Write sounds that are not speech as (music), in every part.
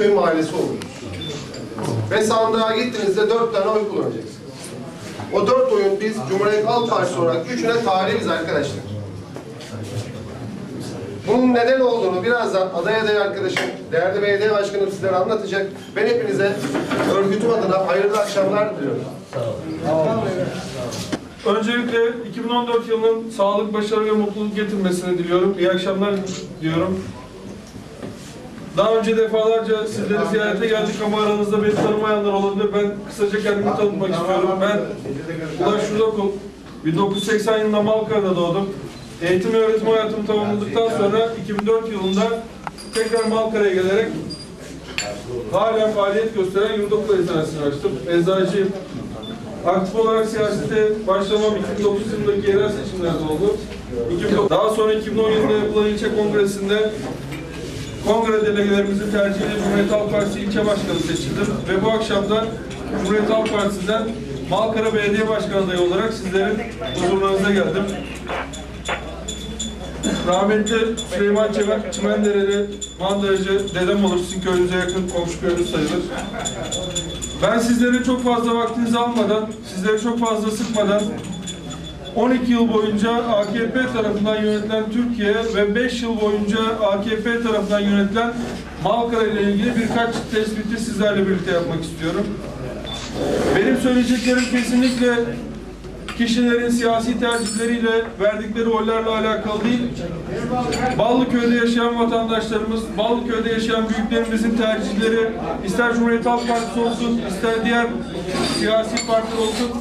köy mahallesi olur. Ve sandığa gittiğinizde dört tane oy kullanacaksınız. O dört oyun biz Cumhuriyet Halk Partisi olarak üçüne talibiz arkadaşlar. Bunun neden olduğunu birazdan aday aday arkadaşım, değerli belediye başkanım sizlere anlatacak. Ben hepinize örgütüm adına hayırlı akşamlar diliyorum. Öncelikle 2014 yılının sağlık, başarı ve mutluluk getirmesini diliyorum. İyi akşamlar diyorum. Daha önce defalarca sizleri ziyarete geldik ama aranızda beni tanımayanlar olabilir. Ben kısaca kendimi tanıtmak istiyorum. Ben Ulaş Şurdakul. 1980 yılında Malkara'da doğdum. Eğitim ve öğretim hayatımı tamamladıktan sonra 2004 yılında tekrar Malkara'ya gelerek halen faaliyet gösteren Yurdokul Eczanesi'ni açtım. Eczacıyım. Aktif olarak siyasete başlamam 2009 yılındaki yerel seçimlerde oldu. 2009 Daha sonra 2010 yılında yapılan ilçe kongresinde kongre delegelerimizin tercihiyle Cumhuriyet Halk Partisi ilçe başkanı seçildim. Ve bu akşam da Cumhuriyet Halk Partisi'nden Malkara Belediye Başkanı adayı olarak sizlerin huzurlarınıza geldim. Rahmetli Süleyman Çemen, Çimendereli, Mandıracı, dedem olur, sizin köyünüze yakın, komşu köyünüz sayılır. Ben sizlere çok fazla vaktinizi almadan, sizleri çok fazla sıkmadan 12 yıl boyunca AKP tarafından yönetilen Türkiye ve 5 yıl boyunca AKP tarafından yönetilen Malkara ile ilgili birkaç tespiti sizlerle birlikte yapmak istiyorum. Benim söyleyeceklerim kesinlikle kişilerin siyasi tercihleriyle verdikleri oylarla alakalı değil. Ballıköy'de yaşayan vatandaşlarımız, Ballıköy'de yaşayan büyüklerimizin tercihleri ister Cumhuriyet Halk Partisi olsun, ister diğer siyasi partiler olsun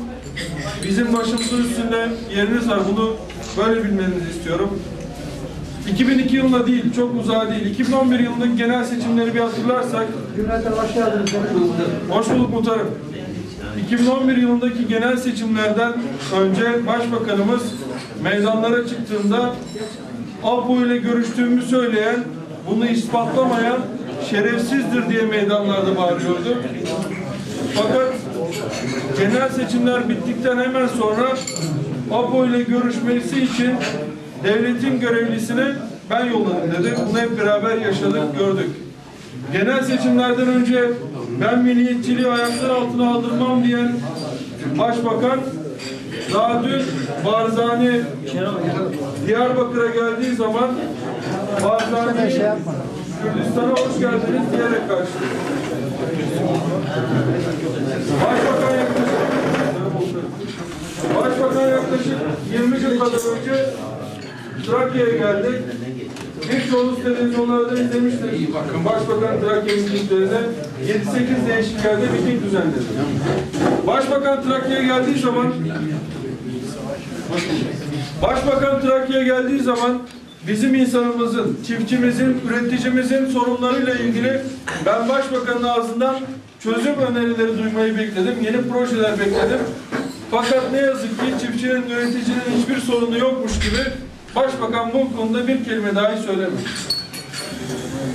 bizim başımızın üstünde yeriniz var. Bunu böyle bilmenizi istiyorum. 2002 yılında değil, çok uzağa değil. 2011 yılındaki genel seçimleri bir hatırlarsak Cümleten hoş geldiniz. Hoş bulduk muhtarım. 2011 yılındaki genel seçimlerden önce Başbakanımız meydanlara çıktığında APO ile görüştüğümü söyleyen, bunu ispatlamayan şerefsizdir diye meydanlarda bağırıyordu. Fakat genel seçimler bittikten hemen sonra APO ile görüşmesi için devletin görevlisini ben yolladım dedi. Bunu hep beraber yaşadık, gördük. Genel seçimlerden önce ben milliyetçiliği ayaklar altına aldırmam diyen başbakan daha dün Barzani Diyarbakır'a geldiği zaman Barzani Kürdistan'a hoş geldiniz diyerek karşıladı. Başbakan yaklaşık Başbakan yaklaşık 20 gün kadar önce Trakya'ya geldi. Birçoğunuz televizyonlarda izlemiştir. Başbakan Trakya mitinglerine 7-8 değişik yerde miting düzenledi. Başbakan Trakya'ya geldiği zaman Başbakan Trakya'ya geldiği zaman bizim insanımızın, çiftçimizin, üreticimizin sorunlarıyla ilgili ben Başbakanın ağzından çözüm önerileri duymayı bekledim. Yeni projeler bekledim. Fakat ne yazık ki çiftçinin, üreticinin hiçbir sorunu yokmuş gibi Başbakan bu konuda bir kelime dahi söylemedi.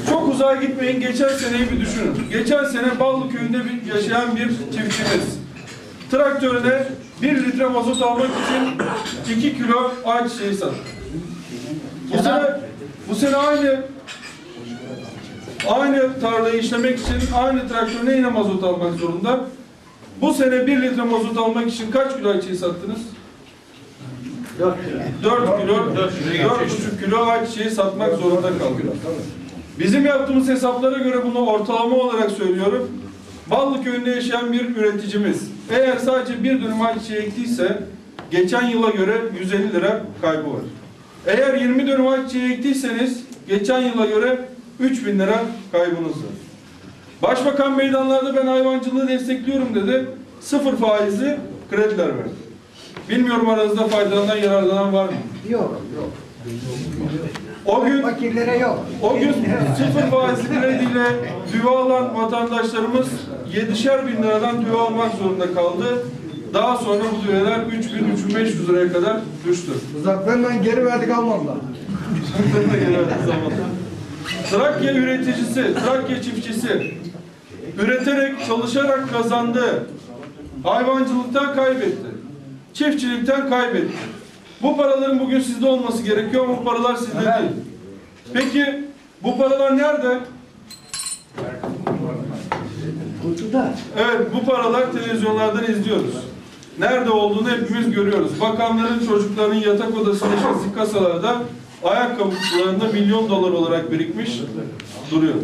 Çok uzağa gitmeyin, geçen seneyi bir düşünün. Geçen sene Ballı köyünde bir yaşayan bir çiftçimiz. Traktörüne bir litre mazot almak için iki kilo ayçiçeği sattı. Bu sene, bu sene aynı aynı tarlayı işlemek için aynı traktörüne yine mazot almak zorunda. Bu sene bir litre mazot almak için kaç kilo ayçiçeği sattınız? 4 kilo, 4,5 kilo ayçiçeği satmak zorunda kaldık. Bizim yaptığımız hesaplara göre bunu ortalama olarak söylüyorum. Ballı köyünde yaşayan bir üreticimiz eğer sadece bir dönüm ayçiçeği ektiyse geçen yıla göre 150 lira kaybı var. Eğer 20 dönüm ayçiçeği ektiyseniz geçen yıla göre 3000 lira kaybınız var. Başbakan meydanlarda ben hayvancılığı destekliyorum dedi. Sıfır faizli krediler verdi. Bilmiyorum aranızda faydalanan, yararlanan var mı? Yok. O gün Fakirlere yok. o gün sıfır faizli krediyle düve alan vatandaşlarımız 7'şer bin liradan düve almak zorunda kaldı. Daha sonra bu düveler 3000-3500 liraya kadar düştü. Uzaklarından geri verdik almadılar. Trakya üreticisi, Trakya çiftçisi üreterek, çalışarak kazandı. Hayvancılıktan kaybetti. Çiftçilikten kaybetti. Bu paraların bugün sizde olması gerekiyor ama bu paralar sizde değil. Peki bu paralar nerede? Kutuda. Evet bu paralar televizyonlardan izliyoruz. Nerede olduğunu hepimiz görüyoruz. Bakanların çocuklarının yatak odasındaki kasalarda ayakkabı kutularında milyon dolar olarak birikmiş duruyor.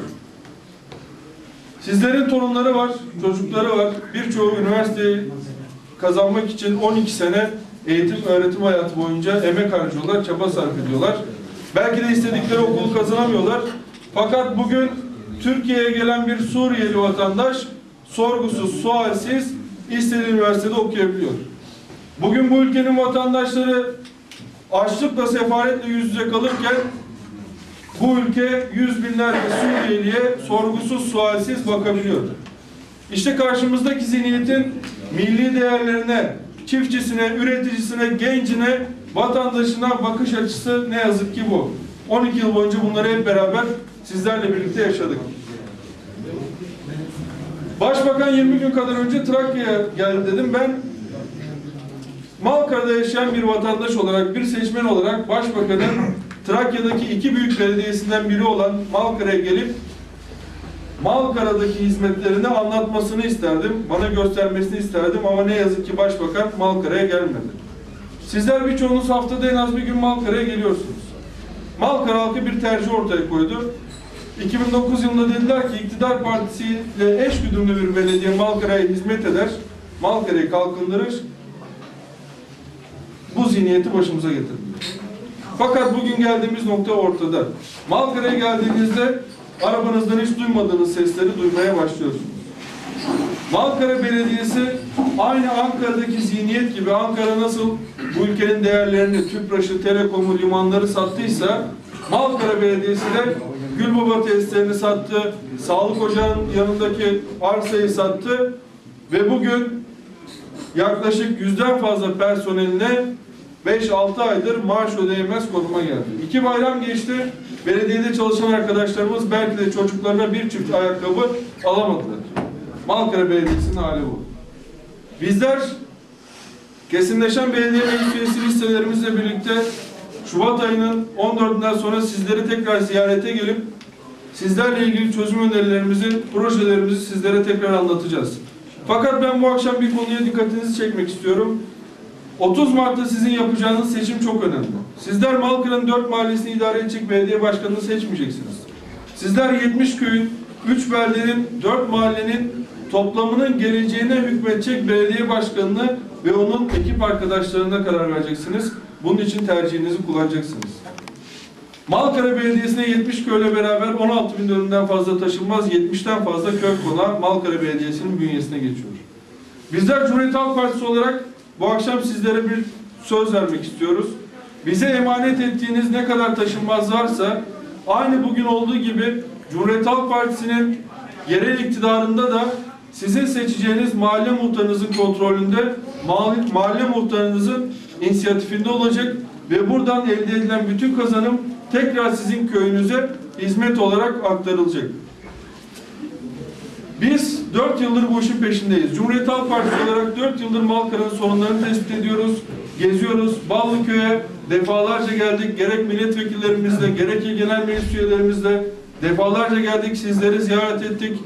Sizlerin torunları var, çocukları var. Birçoğu üniversiteyi kazanmak için 12 sene eğitim öğretim hayatı boyunca emek harcıyorlar, çaba sarf ediyorlar. Belki de istedikleri okulu kazanamıyorlar. Fakat bugün Türkiye'ye gelen bir Suriyeli vatandaş sorgusuz, sualsiz istediği üniversitede okuyabiliyor. Bugün bu ülkenin vatandaşları açlıkla, sefaletle yüz yüze kalırken bu ülke yüz binlerce Suriyeli'ye sorgusuz, sualsiz bakabiliyor. İşte karşımızdaki zihniyetin milli değerlerine, çiftçisine, üreticisine, gencine, vatandaşına bakış açısı ne yazık ki bu. 12 yıl boyunca bunları hep beraber sizlerle birlikte yaşadık. Başbakan 20 gün kadar önce Trakya'ya geldi dedim. Ben Malkara'da yaşayan bir vatandaş olarak, bir seçmen olarak Başbakan'ın Trakya'daki iki büyük belediyesinden biri olan Malkara'ya gelip Malkara'daki hizmetlerini anlatmasını isterdim. Bana göstermesini isterdim ama ne yazık ki Başbakan Malkara'ya gelmedi. Sizler birçoğunuz haftada en az bir gün Malkara'ya geliyorsunuz. Malkara halkı bir tercih ortaya koydu. 2009 yılında dediler ki iktidar partisiyle eş güdümlü bir belediye Malkara'ya hizmet eder, Malkara'yı kalkındırır. Bu zihniyeti başımıza getirdiler. Fakat bugün geldiğimiz nokta ortada. Malkara'ya geldiğinizde arabanızdan hiç duymadığınız sesleri duymaya başlıyorsunuz. Malkara Belediyesi aynı Ankara'daki zihniyet gibi Ankara nasıl bu ülkenin değerlerini, Tüpraş'ı, Telekom'u, limanları sattıysa Malkara Belediyesi de Gülbaba tesislerini sattı, sağlık ocağının yanındaki arsayı sattı ve bugün yaklaşık yüzden fazla personeline 5-6 aydır maaş ödeyemez konuma geldi. İki bayram geçti. Belediyede çalışan arkadaşlarımız belki de çocuklarına bir çift ayakkabı alamadılar. Malkara Belediyesi'nin hali bu. Bizler kesinleşen belediye meclis listelerimizle birlikte Şubat ayının 14'ünden sonra sizleri tekrar ziyarete gelip sizlerle ilgili çözüm önerilerimizi, projelerimizi sizlere tekrar anlatacağız. Fakat ben bu akşam bir konuya dikkatinizi çekmek istiyorum. 30 Mart'ta sizin yapacağınız seçim çok önemli. Sizler Malkıra'nın 4 mahallesini idare edecek belediye başkanını seçmeyeceksiniz. Sizler 70 köyün, 3 beldenin, 4 mahallenin toplamının geleceğine hükmedecek belediye başkanını ve onun ekip arkadaşlarına karar vereceksiniz. Bunun için tercihinizi kullanacaksınız. Malkara Belediyesi'ne 70 köyle beraber 16 bin dönümden fazla taşınmaz, 70'ten fazla köy konağı Malkara Belediyesi'nin bünyesine geçiyor. Bizler Cumhuriyet Halk Partisi olarak bu akşam sizlere bir söz vermek istiyoruz. Bize emanet ettiğiniz ne kadar taşınmaz varsa aynı bugün olduğu gibi Cumhuriyet Halk Partisi'nin yerel iktidarında da sizin seçeceğiniz mahalle muhtarınızın kontrolünde mahalle, muhtarınızın inisiyatifinde olacak ve buradan elde edilen bütün kazanım tekrar sizin köyünüze hizmet olarak aktarılacak. Biz dört yıldır bu işin peşindeyiz. Cumhuriyet Halk Partisi olarak dört yıldır Malkara'nın sorunlarını tespit ediyoruz, geziyoruz. Ballıköy'e defalarca geldik. Gerek milletvekillerimizle, gerek genel meclis üyelerimizle defalarca geldik, sizleri ziyaret ettik.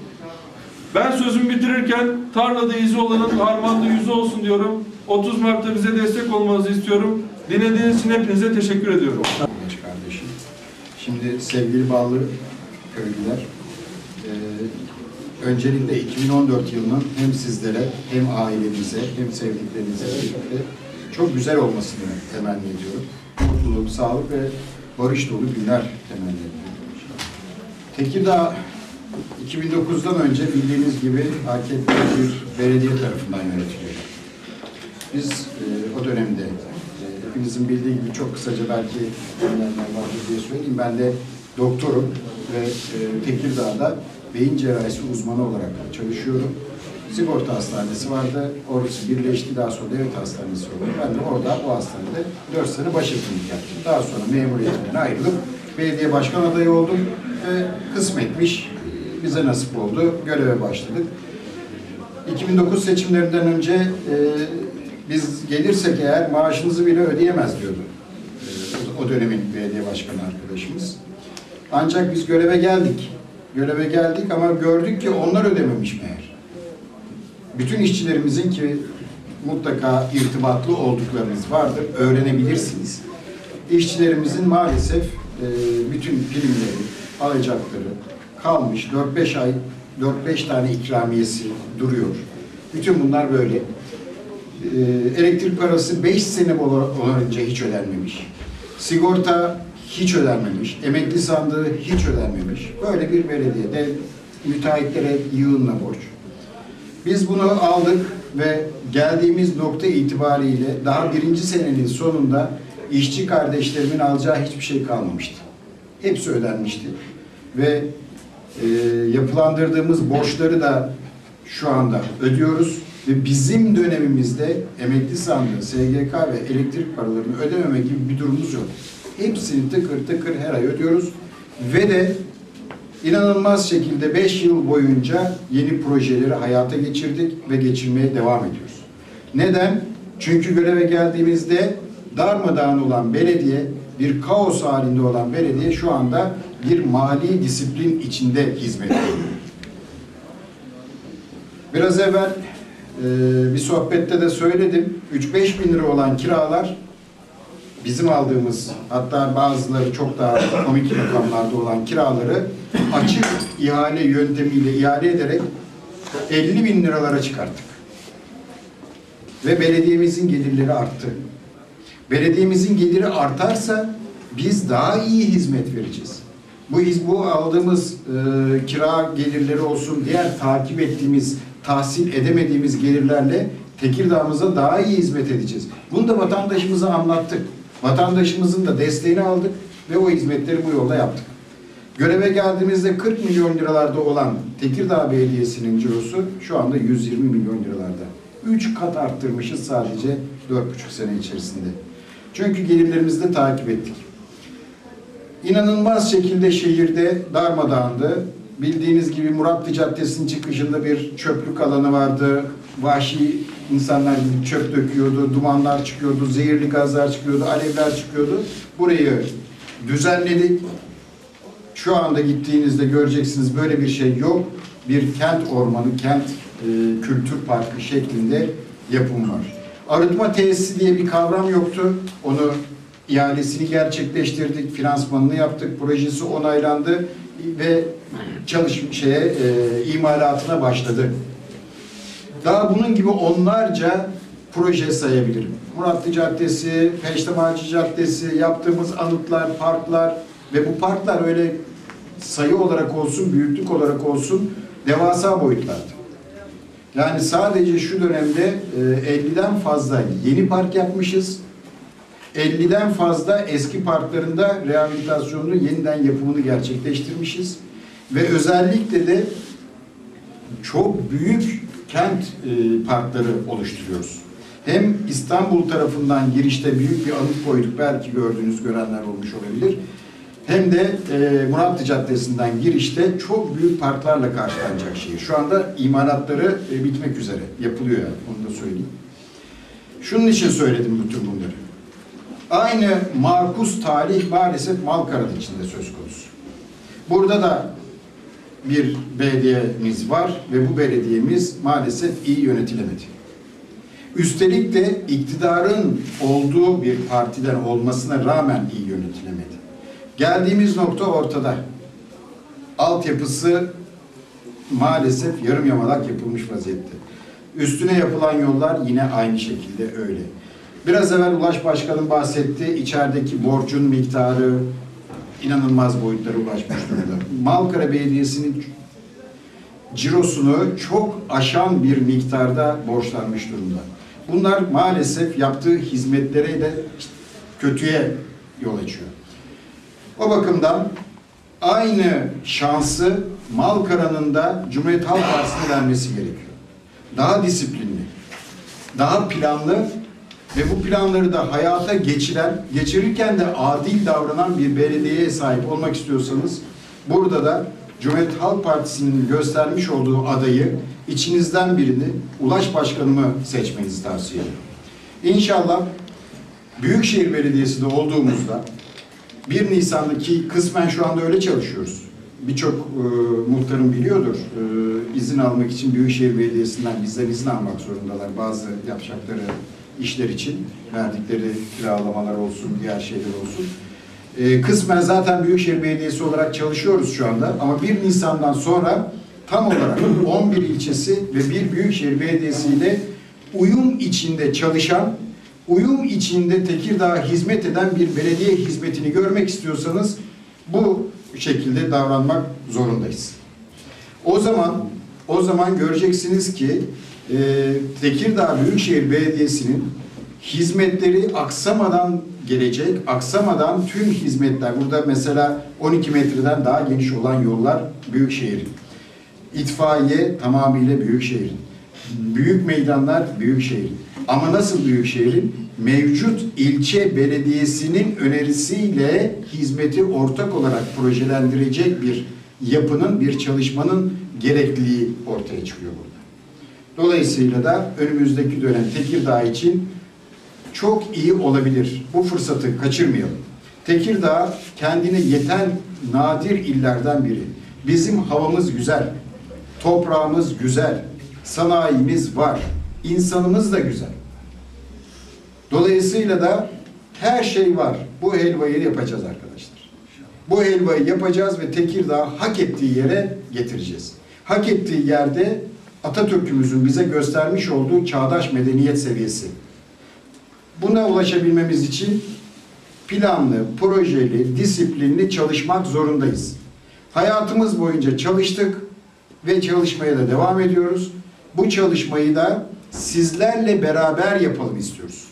Ben sözümü bitirirken tarlada izi olanın harmanda yüzü olsun diyorum. 30 Mart'ta bize destek olmanızı istiyorum. Dinlediğiniz için hepinize teşekkür ediyorum. Kardeşim. Şimdi sevgili bağlı köylüler, e, öncelikle 2014 yılının hem sizlere hem ailenize hem sevdiklerinize çok güzel olmasını temenni ediyorum. Mutluluk, sağlık ve barış dolu günler temenni ediyorum. Tekirdağ 2009'dan önce bildiğiniz gibi AKP bir belediye tarafından yönetiliyor. Biz e, o dönemde e, hepinizin bildiği gibi çok kısaca belki bilenler vardır diye söyleyeyim. Ben de doktorum ve e, Tekirdağ'da beyin cerrahisi uzmanı olarak çalışıyorum. Sigorta hastanesi vardı. Orası birleşti. Daha sonra devlet hastanesi oldu. Ben de orada bu hastanede 4 sene başhekimlik yaptım. Daha sonra memuriyetimden ayrılıp belediye başkan adayı oldum. Ve kısmetmiş bize nasip oldu. Göreve başladık. 2009 seçimlerinden önce e, biz gelirsek eğer maaşınızı bile ödeyemez diyordu. E, o, dönemin belediye başkanı arkadaşımız. Ancak biz göreve geldik. göreve geldik ama gördük ki onlar ödememiş meğer. Bütün işçilerimizin ki mutlaka irtibatlı olduklarınız vardır, öğrenebilirsiniz. İşçilerimizin maalesef e, bütün primleri, alacakları kalmış. 4-5 ay, 4-5 tane ikramiyesi duruyor. Bütün bunlar böyle. E, elektrik parası 5 sene olunca hiç ödenmemiş. Sigorta hiç ödenmemiş. Emekli sandığı hiç ödenmemiş. Böyle bir belediyede müteahhitlere yığınla borç. Biz bunu aldık ve geldiğimiz nokta itibariyle daha birinci senenin sonunda işçi kardeşlerimin alacağı hiçbir şey kalmamıştı. Hepsi ödenmişti. Ve e, yapılandırdığımız borçları da şu anda ödüyoruz. Ve bizim dönemimizde emekli sandığı, SGK ve elektrik paralarını ödememe gibi bir durumumuz yok. Hepsini tıkır tıkır her ay ödüyoruz. Ve de inanılmaz şekilde 5 yıl boyunca yeni projeleri hayata geçirdik ve geçirmeye devam ediyoruz. Neden? Çünkü göreve geldiğimizde darmadağın olan belediye, bir kaos halinde olan belediye şu anda bir mali disiplin içinde hizmet ediyor. Biraz evvel e, bir sohbette de söyledim. 3-5 bin lira olan kiralar bizim aldığımız hatta bazıları çok daha komik rakamlarda olan kiraları açık ihale yöntemiyle ihale ederek 50 bin liralara çıkarttık. Ve belediyemizin gelirleri arttı. Belediyemizin geliri artarsa biz daha iyi hizmet vereceğiz. Bu bu aldığımız e, kira gelirleri olsun, diğer takip ettiğimiz, tahsil edemediğimiz gelirlerle Tekirdağ'ımıza daha iyi hizmet edeceğiz. Bunu da vatandaşımıza anlattık. Vatandaşımızın da desteğini aldık ve o hizmetleri bu yolda yaptık. Göreve geldiğimizde 40 milyon liralarda olan Tekirdağ Belediyesi'nin cirosu şu anda 120 milyon liralarda. 3 kat arttırmışız sadece 4,5 sene içerisinde. Çünkü gelirlerimizi de takip ettik. İnanılmaz şekilde şehirde darmadağındı. Bildiğiniz gibi Muratlı Caddesi'nin çıkışında bir çöplük alanı vardı. Vahşi insanlar gibi çöp döküyordu, dumanlar çıkıyordu, zehirli gazlar çıkıyordu, alevler çıkıyordu. Burayı düzenledik. Şu anda gittiğinizde göreceksiniz böyle bir şey yok. Bir kent ormanı, kent e, kültür parkı şeklinde yapım var. Arıtma tesisi diye bir kavram yoktu. Onu ihalesini gerçekleştirdik, finansmanını yaptık, projesi onaylandı ve çalışma şeye e, imalatına başladı. Daha bunun gibi onlarca proje sayabilirim. Muratlı Caddesi, Peştemalci Caddesi, yaptığımız anıtlar, parklar ve bu parklar öyle sayı olarak olsun, büyüklük olarak olsun devasa boyutlardı. Yani sadece şu dönemde e, 50'den fazla yeni park yapmışız. 50'den fazla eski parklarında rehabilitasyonunu, yeniden yapımını gerçekleştirmişiz. Ve özellikle de çok büyük kent e, parkları oluşturuyoruz. Hem İstanbul tarafından girişte büyük bir anıt koyduk, belki gördüğünüz, görenler olmuş olabilir. Hem de e, Muratlı Caddesi'nden girişte çok büyük parklarla karşılanacak şehir. Şu anda imalatları e, bitmek üzere, yapılıyor yani, onu da söyleyeyim. Şunun için söyledim bütün bunları. Aynı markus talih maalesef Malkara'da içinde söz konusu. Burada da bir belediyemiz var ve bu belediyemiz maalesef iyi yönetilemedi. Üstelik de iktidarın olduğu bir partiden olmasına rağmen iyi yönetilemedi. Geldiğimiz nokta ortada. Altyapısı maalesef yarım yamalak yapılmış vaziyette. Üstüne yapılan yollar yine aynı şekilde öyle. Biraz evvel Ulaş Başkanım bahsetti. İçerideki borcun miktarı inanılmaz boyutlara ulaşmış durumda. Malkara Belediyesi'nin cirosunu çok aşan bir miktarda borçlanmış durumda. Bunlar maalesef yaptığı hizmetlere de kötüye yol açıyor. O bakımdan aynı şansı Malkara'nın da Cumhuriyet Halk Partisi'ne vermesi gerekiyor. Daha disiplinli, daha planlı ve bu planları da hayata geçiren, geçirirken de adil davranan bir belediyeye sahip olmak istiyorsanız burada da Cumhuriyet Halk Partisi'nin göstermiş olduğu adayı içinizden birini Ulaş Başkanımı seçmenizi tavsiye ediyorum. İnşallah Büyükşehir Belediyesi'nde olduğumuzda 1 Nisan'daki kısmen şu anda öyle çalışıyoruz. birçok e, muhtarım biliyordur. E, izin almak için Büyükşehir Belediyesi'nden bizden izin almak zorundalar bazı yapacakları işler için. Verdikleri kiralamalar olsun, diğer şeyler olsun. E, kısmen zaten Büyükşehir Belediyesi olarak çalışıyoruz şu anda ama 1 Nisan'dan sonra tam olarak 11 ilçesi ve bir Büyükşehir Belediyesi ile uyum içinde çalışan, uyum içinde Tekirdağ'a hizmet eden bir belediye hizmetini görmek istiyorsanız bu şekilde davranmak zorundayız. O zaman o zaman göreceksiniz ki e, Tekirdağ Büyükşehir Belediyesi'nin hizmetleri aksamadan gelecek, aksamadan tüm hizmetler, burada mesela 12 metreden daha geniş olan yollar Büyükşehir'in. İtfaiye tamamıyla Büyükşehir'in. Büyük meydanlar Büyükşehir'in. Ama nasıl Büyükşehir'in? Mevcut ilçe belediyesinin önerisiyle hizmeti ortak olarak projelendirecek bir yapının, bir çalışmanın gerekliliği ortaya çıkıyor burada. Dolayısıyla da önümüzdeki dönem Tekirdağ için çok iyi olabilir. Bu fırsatı kaçırmayalım. Tekirdağ kendine yeten nadir illerden biri. Bizim havamız güzel, toprağımız güzel, sanayimiz var, insanımız da güzel. Dolayısıyla da her şey var. Bu helvayı yapacağız arkadaşlar. Bu helvayı yapacağız ve Tekirdağ hak ettiği yere getireceğiz. Hak ettiği yerde Atatürk'ümüzün bize göstermiş olduğu çağdaş medeniyet seviyesi. Buna ulaşabilmemiz için planlı, projeli, disiplinli çalışmak zorundayız. Hayatımız boyunca çalıştık ve çalışmaya da devam ediyoruz. Bu çalışmayı da sizlerle beraber yapalım istiyoruz.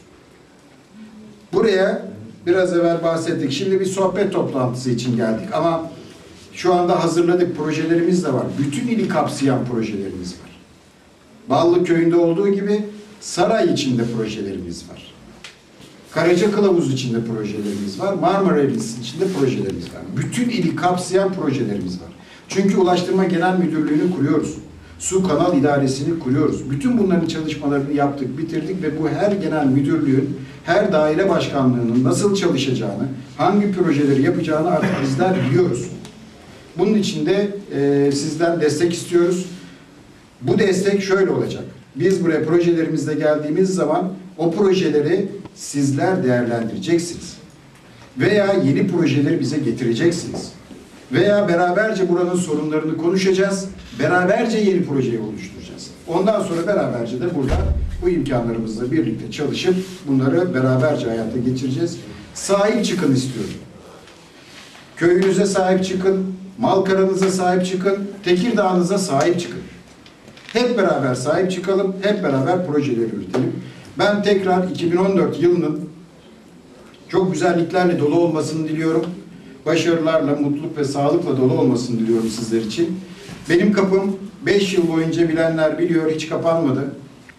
Buraya biraz evvel bahsettik. Şimdi bir sohbet toplantısı için geldik ama şu anda hazırladık projelerimiz de var. Bütün ili kapsayan projelerimiz var. Ballı köyünde olduğu gibi saray içinde projelerimiz var. Karaca Kılavuz içinde projelerimiz var. Marmara Elbise içinde projelerimiz var. Bütün ili kapsayan projelerimiz var. Çünkü Ulaştırma Genel Müdürlüğü'nü kuruyoruz. Su Kanal İdaresini kuruyoruz. Bütün bunların çalışmalarını yaptık, bitirdik ve bu her genel müdürlüğün, her daire başkanlığının nasıl çalışacağını, hangi projeleri yapacağını artık bizler biliyoruz. Bunun için de e, sizden destek istiyoruz. Bu destek şöyle olacak. Biz buraya projelerimizle geldiğimiz zaman o projeleri sizler değerlendireceksiniz. Veya yeni projeleri bize getireceksiniz. Veya beraberce buranın sorunlarını konuşacağız. Beraberce yeni projeyi oluşturacağız. Ondan sonra beraberce de burada bu imkanlarımızla birlikte çalışıp bunları beraberce hayata geçireceğiz. Sahip çıkın istiyorum. Köyünüze sahip çıkın, Malkara'nıza sahip çıkın, Tekirdağ'ınıza sahip çıkın. Hep beraber sahip çıkalım, hep beraber projeleri üretelim. Ben tekrar 2014 yılının çok güzelliklerle dolu olmasını diliyorum. Başarılarla, mutluluk ve sağlıkla dolu olmasını diliyorum sizler için. Benim kapım 5 yıl boyunca bilenler biliyor hiç kapanmadı.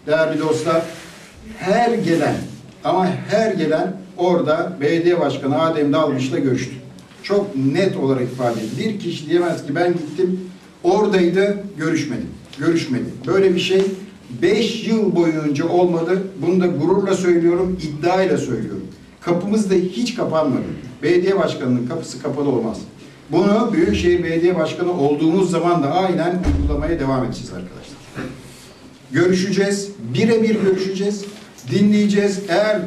Değerli dostlar, her gelen ama her gelen orada belediye başkanı Adem Dalmış'la görüştü. Çok net olarak ifade etti. Bir kişi diyemez ki ben gittim oradaydı görüşmedim. Görüşmedi. Böyle bir şey 5 yıl boyunca olmadı. Bunu da gururla söylüyorum, iddiayla söylüyorum. Kapımız da hiç kapanmadı. Belediye başkanının kapısı kapalı olmaz. Bunu Büyükşehir Belediye Başkanı olduğumuz zaman da aynen uygulamaya devam edeceğiz arkadaşlar. Görüşeceğiz, birebir görüşeceğiz, dinleyeceğiz. Eğer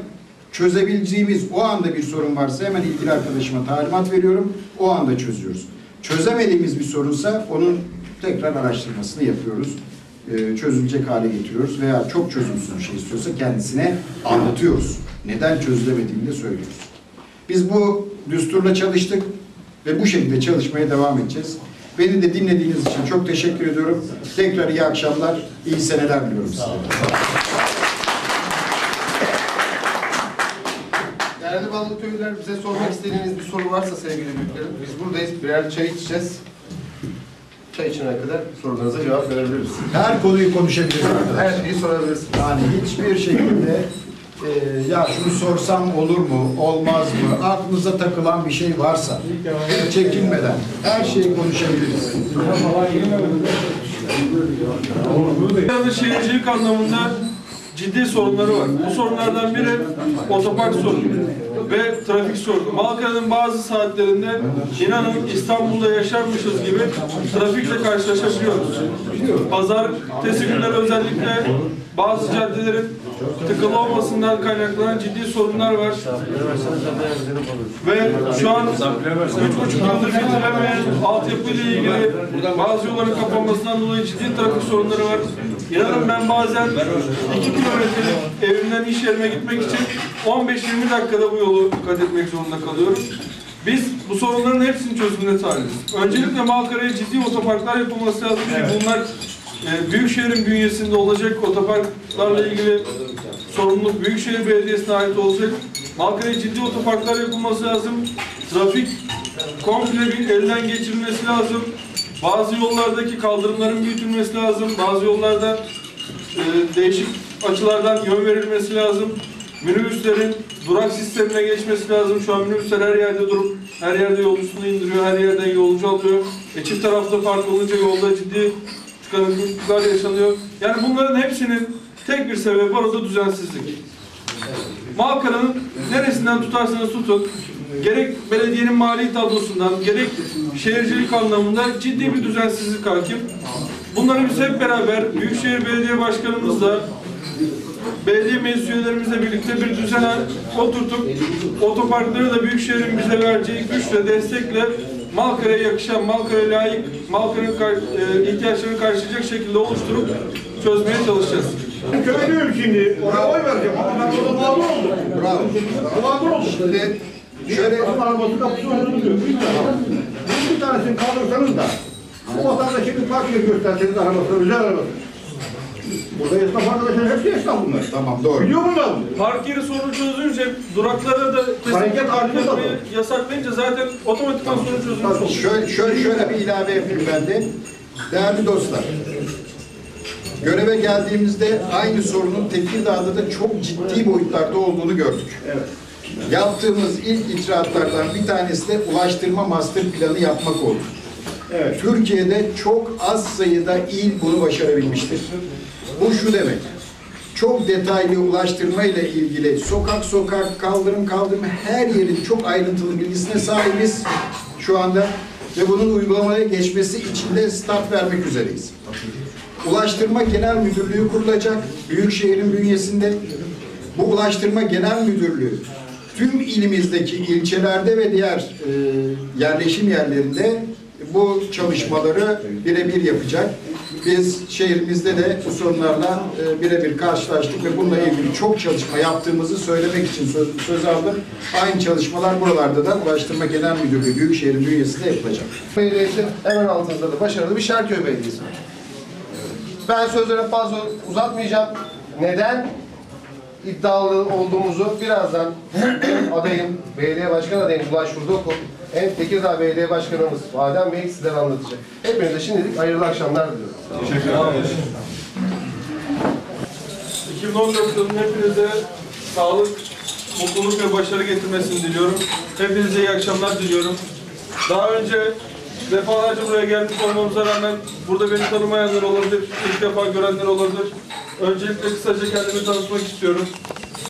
çözebileceğimiz o anda bir sorun varsa hemen ilgili arkadaşıma talimat veriyorum. O anda çözüyoruz. Çözemediğimiz bir sorunsa onun tekrar araştırmasını yapıyoruz. Ee, çözülecek hale getiriyoruz veya çok çözümsüz bir şey istiyorsa kendisine anlatıyoruz. Neden çözülemediğini de söylüyoruz. Biz bu düsturla çalıştık ve bu şekilde çalışmaya devam edeceğiz. Beni de dinlediğiniz için çok teşekkür ediyorum. Tekrar iyi akşamlar, iyi seneler diliyorum size. Değerli balık köylüler bize sormak istediğiniz bir soru varsa sevgili büyüklerim biz buradayız birer çay içeceğiz. Çay içene kadar sorularınıza cevap verebiliriz. Her konuyu konuşabiliriz. Her şeyi sorabilirsiniz. Yani hiçbir şekilde e, ya şunu sorsam olur mu, olmaz mı, aklınıza takılan bir şey varsa çekinmeden her şeyi konuşabiliriz. Yani şehircilik anlamında ciddi sorunları var. Bu sorunlardan biri otopark sorunu ve trafik sorunu. Malkara'nın bazı saatlerinde inanın İstanbul'da yaşarmışız gibi trafikle karşılaşabiliyoruz. Pazartesi günleri özellikle bazı caddelerin tıkalı olmasından kaynaklanan ciddi sorunlar var. Ve şu an üç buçuk yıldır bitirilemeyen altyapı ile ilgili bazı yolların kapanmasından dolayı ciddi trafik sorunları var. İnanın ben bazen iki kilometrelik evimden iş yerime gitmek için 15-20 dakikada bu yolu kat etmek zorunda kalıyorum. Biz bu sorunların hepsinin çözümüne talibiz. Öncelikle Malkara'ya ciddi otoparklar yapılması lazım ki bunlar e, Büyükşehir'in bünyesinde olacak otoparklarla ilgili sorumluluk Büyükşehir Belediyesi'ne ait olacak. Malkara'ya ciddi otoparklar yapılması lazım. Trafik komple bir elden geçirilmesi lazım. Bazı yollardaki kaldırımların büyütülmesi lazım. Bazı yollarda e, değişik açılardan yön verilmesi lazım. Minibüslerin durak sistemine geçmesi lazım. Şu an minibüsler her yerde durup her yerde yolcusunu indiriyor, her yerden yolcu alıyor. E, çift tarafta park olunca yolda ciddi tıkanıklıklar yaşanıyor. Yani bunların hepsinin tek bir sebebi var o da düzensizlik. Malkara'nın neresinden tutarsanız tutun, gerek belediyenin mali tablosundan, gerek şehircilik anlamında ciddi bir düzensizlik hakim. Bunları biz hep beraber Büyükşehir Belediye Başkanımızla, belediye meclis üyelerimizle birlikte bir düzene oturtup otoparkları da Büyükşehir'in bize vereceği güçle, destekle Malkara'ya yakışan, Malkara'ya layık, Malkara'nın kar- e, ihtiyaçlarını karşılayacak şekilde oluşturup çözmeye çalışacağız. Köylüyüm şimdi. Oraya oy vereceğim ama ben orada mağdur oldum. Bravo. Mağdur oldum. Şimdi şöyle Onun arabası kapısı önünde duruyor. Bir tane. Bunun bir tanesini kaldırsanız da bu vatandaşı bir parkaya gösterseniz arabası, özel arabası. Burada esnaf arkadaşlar hepsi esnaf bunlar. Tamam doğru. Biliyor bunlar bunu. Park yeri sorunu çözülünce duraklara da Hareket halinde yasaklayınca zaten otomatikman sorun çözülmüş olur. Şöyle, şöyle, şöyle bir ilave yapayım ben de. Değerli dostlar, göreve geldiğimizde aynı sorunun Tekirdağ'da da çok ciddi boyutlarda olduğunu gördük. Yaptığımız ilk icraatlardan bir tanesi de ulaştırma master planı yapmak oldu. Evet. Türkiye'de çok az sayıda il bunu başarabilmiştir. Bu şu demek. Çok detaylı ulaştırma ile ilgili sokak sokak, kaldırım kaldırım her yerin çok ayrıntılı bilgisine sahibiz şu anda ve bunun uygulamaya geçmesi için de start vermek üzereyiz. Ulaştırma Genel Müdürlüğü kurulacak Büyükşehir'in bünyesinde. Bu Ulaştırma Genel Müdürlüğü tüm ilimizdeki ilçelerde ve diğer e, yerleşim yerlerinde bu çalışmaları birebir yapacak. Biz şehrimizde de bu sorunlarla e, birebir karşılaştık ve bununla ilgili çok çalışma yaptığımızı söylemek için söz, söz aldım. Aynı çalışmalar buralarda da Ulaştırma Genel Müdürlüğü Büyükşehir'in bünyesinde yapılacak. Belediyesi hemen altınızda da başarılı bir Şerköy Belediyesi. Ben sözlere fazla uzatmayacağım. Neden iddialı olduğumuzu birazdan (clears throat) adayım, belediye başkan adayım Ulaş Vurdokul hem Tekirdağ Belediye Başkanımız Adem Bey sizlere anlatacak. Hepinize şimdilik hayırlı akşamlar diliyorum. 2014 yılının hepinize sağlık, mutluluk ve başarı getirmesini diliyorum. Hepinize iyi akşamlar diliyorum. Daha önce defalarca buraya gelmiş olmamıza rağmen burada beni tanımayanlar olabilir, ilk defa görenler olabilir. Öncelikle kısaca kendimi tanıtmak istiyorum.